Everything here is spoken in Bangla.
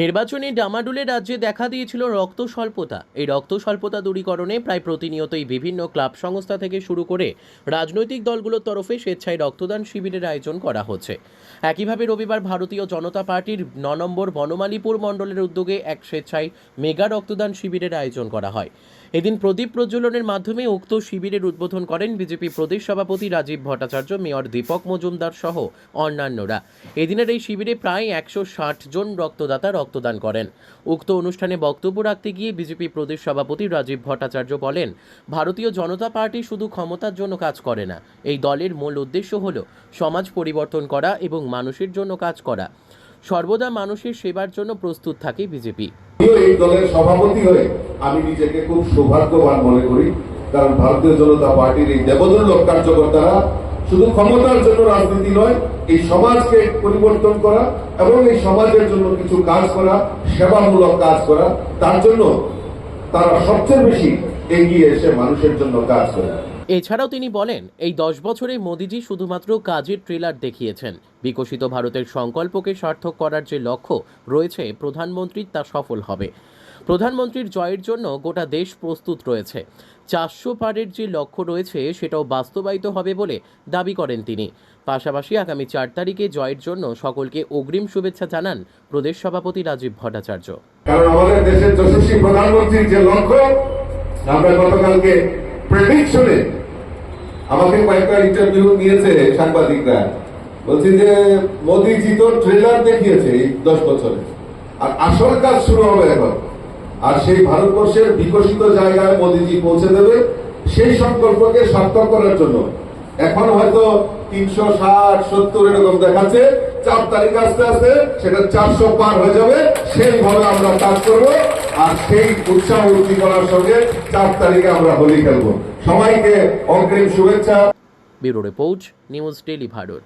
নির্বাচনী ডামাডুলে রাজ্যে দেখা দিয়েছিল রক্ত স্বল্পতা। এই রক্ত স্বল্পতা দূরীকরণে প্রায় প্রতিনিয়তই বিভিন্ন ক্লাব সংস্থা থেকে শুরু করে রাজনৈতিক দলগুলোর তরফে স্বেচ্ছায় রক্তদান শিবিরের আয়োজন করা হচ্ছে। একইভাবে রবিবার ভারতীয় জনতা পার্টির ন নম্বর বনমালীপুর মণ্ডলের উদ্যোগে এক স্বেচ্ছায় মেগা রক্তদান শিবিরের আয়োজন করা হয়। এদিন প্রদীপ প্রজ্বলনের মাধ্যমে উক্ত শিবিরের উদ্বোধন করেন বিজেপি প্রদেশ সভাপতি রাজীব ভট্টাচার্য, মেয়র দীপক মজুমদার সহ অন্যান্যরা। এদিনের এই শিবিরে প্রায় একশো ষাট জন রক্তদাতা রক্তদান করেন। উক্ত অনুষ্ঠানে বক্তব্য রাখতে গিয়ে বিজেপি প্রদেশ সভাপতি রাজীব ভট্টাচার্য বলেন, ভারতীয় জনতা পার্টি শুধু ক্ষমতার জন্য কাজ করে না, এই দলের মূল উদ্দেশ্য হল সমাজ পরিবর্তন করা এবং মানুষের জন্য কাজ করা। সর্বদা মানুষের সেবার জন্য প্রস্তুত থাকে বিজেপি। এই দলের সভাপতি হয়ে আমি নিজেকে খুব সৌভাগ্যবান মনে করি, কারণ ভারতীয় জনতা পার্টির এই দেবদুল্লভ কার্যকর্তারা শুধু ক্ষমতার জন্য রাজনীতি নয়, এই সমাজকে পরিবর্তন করা এবং এই সমাজের জন্য কিছু কাজ করা, সেবামূলক কাজ করা, তার জন্য তারা সবচেয়ে বেশি এগিয়ে এসে মানুষের জন্য কাজ করে। এছাড়াও তিনি বলেন, এই দশ বছরে মোদিজি শুধুমাত্র কাজের ট্রেলার দেখিয়েছেন। বিকশিত ভারতের সংকল্পকে সার্থক করার যে লক্ষ্য রয়েছে, প্রধানমন্ত্রীর তা সফল হবে। প্রধানমন্ত্রীর জয়ের জন্য গোটা দেশ প্রস্তুত রয়েছে। চারশো পারের যে লক্ষ্য রয়েছে, সেটাও বাস্তবায়িত হবে বলে দাবি করেন তিনি। পাশাপাশি আগামী চার তারিখে জয়ের জন্য সকলকে অগ্রিম শুভেচ্ছা জানান প্রদেশ সভাপতি রাজীব ভট্টাচার্য। কারণ আমাদের দেশের যশস্বী প্রধানমন্ত্রীর যে লক্ষ্য, আমরা গতকালকে প্রেডিকশনে আমাকে কয়েকটা ইন্টারভিউ নিয়েছে সাংবাদিকরা। বলছি যে, মোদিজি তো ট্রেলার দেখিয়েছে এই দশ বছরে। আর আসল কাজ শুরু হবে এখন। আর সেই ভারতবর্ষের বিকশিত জায়গায় মোদিজি পৌঁছে দেবে সেই সংকল্পকে সার্থক করার জন্য। এখন হয়তো তিনশো ষাট, সত্তর এরকম দেখাচ্ছে। চার তারিখ আস্তে আস্তে সেটা চারশো পার হয়ে যাবে। সেইভাবে আমরা কাজ করব আর সেই উৎসাহ উদ্দীপনার সঙ্গে চার তারিখে আমরা হোলি খেলব। সবাইকে অগ্রিম শুভেচ্ছা। Bureau report, news daily Bharat.